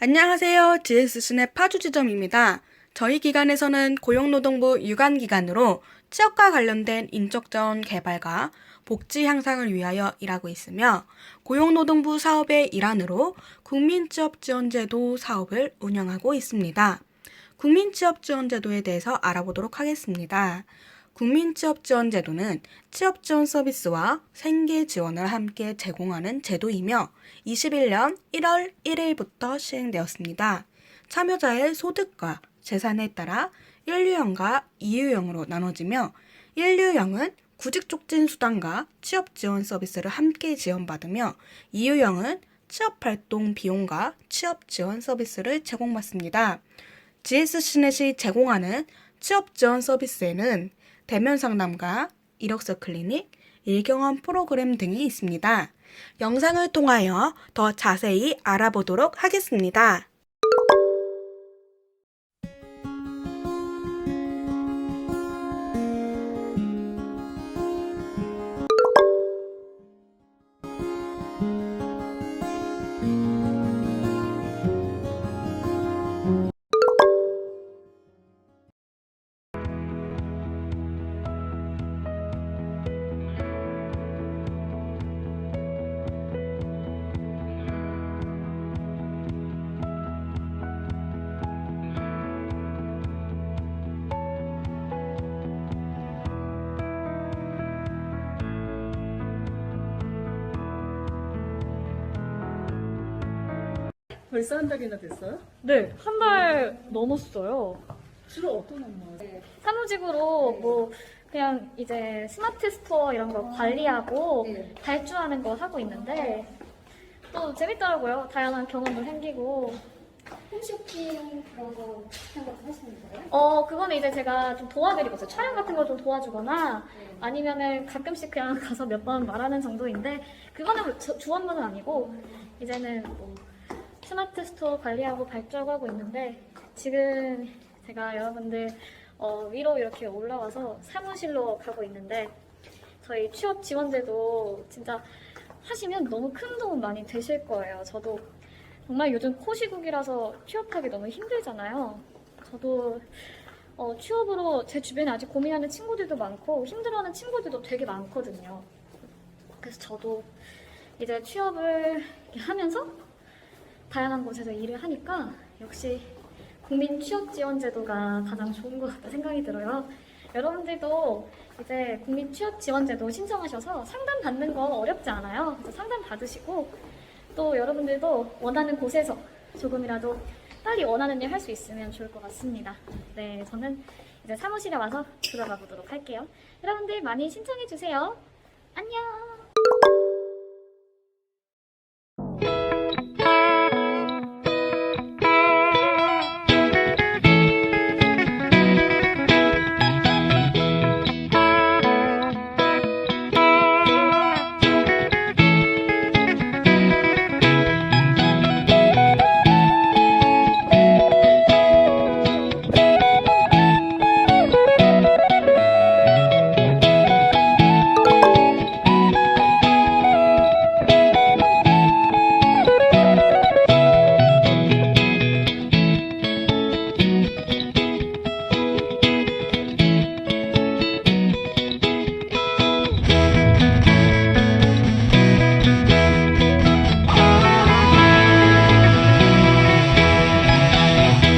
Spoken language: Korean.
안녕하세요. GS신의 파주지점입니다. 저희 기관에서는 고용노동부 유관기관으로 취업과 관련된 인적자원 개발과 복지 향상을 위하여 일하고 있으며 고용노동부 사업의 일환으로 국민취업지원제도 사업을 운영하고 있습니다. 국민취업지원제도에 대해서 알아보도록 하겠습니다. 국민취업지원 제도는 취업지원 서비스와 생계 지원을 함께 제공하는 제도이며 21년 1월 1일부터 시행되었습니다. 참여자의 소득과 재산에 따라 1유형과 2유형으로 나눠지며 1유형은 구직 촉진 수당과 취업 지원 서비스를 함께 지원받으며 2유형은 취업 활동 비용과 취업 지원 서비스를 제공받습니다. GSC넷이 제공하는 취업 지원 서비스에는 대면 상담과 이력서 클리닉, 일경험 프로그램 등이 있습니다. 영상을 통하여 더 자세히 알아보도록 하겠습니다. 벌써 한 달이나 됐어요? 네, 한 달 넘었어요. 주로 어떤 업무 하세요? 사무직으로 뭐 그냥 이제 스마트 스토어 이런 거 관리하고 네. 발주하는 거 하고 있는데 또 재밌더라고요. 다양한 경험도 생기고. 홈쇼핑 그런 거 하는 거 하시는 거예요? 어, 그거는 이제 제가 좀 도와드리고 있어요. 촬영 같은 거좀 도와주거나 아니면은 가끔씩 그냥 가서 몇 번 말하는 정도인데 그거는 저- 주 업무는 아니고 이제는 뭐 스마트 스토어 관리하고 발주하고 하고 있는데 지금 제가 여러분들 어, 위로 이렇게 올라와서 사무실로 가고 있는데 저희 취업 지원제도 진짜 하시면 너무 큰 도움 많이 되실 거예요. 저도 정말 요즘 코시국이라서 취업하기 너무 힘들잖아요. 저도 어, 취업으로 제 주변에 아직 고민하는 친구들도 많고 힘들어하는 친구들도 되게 많거든요. 그래서 저도 이제 취업을 하면서 다양한 곳에서 일을 하니까 역시 국민 취업 지원 제도가 가장 좋은 것 같다 생각이 들어요. 여러분들도 이제 국민 취업 지원 제도 신청하셔서 상담 받는 거 어렵지 않아요. 그래서 상담 받으시고 또 여러분들도 원하는 곳에서 조금이라도 빨리 원하는 일 할 수 있으면 좋을 것 같습니다. 네, 저는 이제 사무실에 와서 들어가 보도록 할게요. 여러분들 많이 신청해 주세요. 안녕!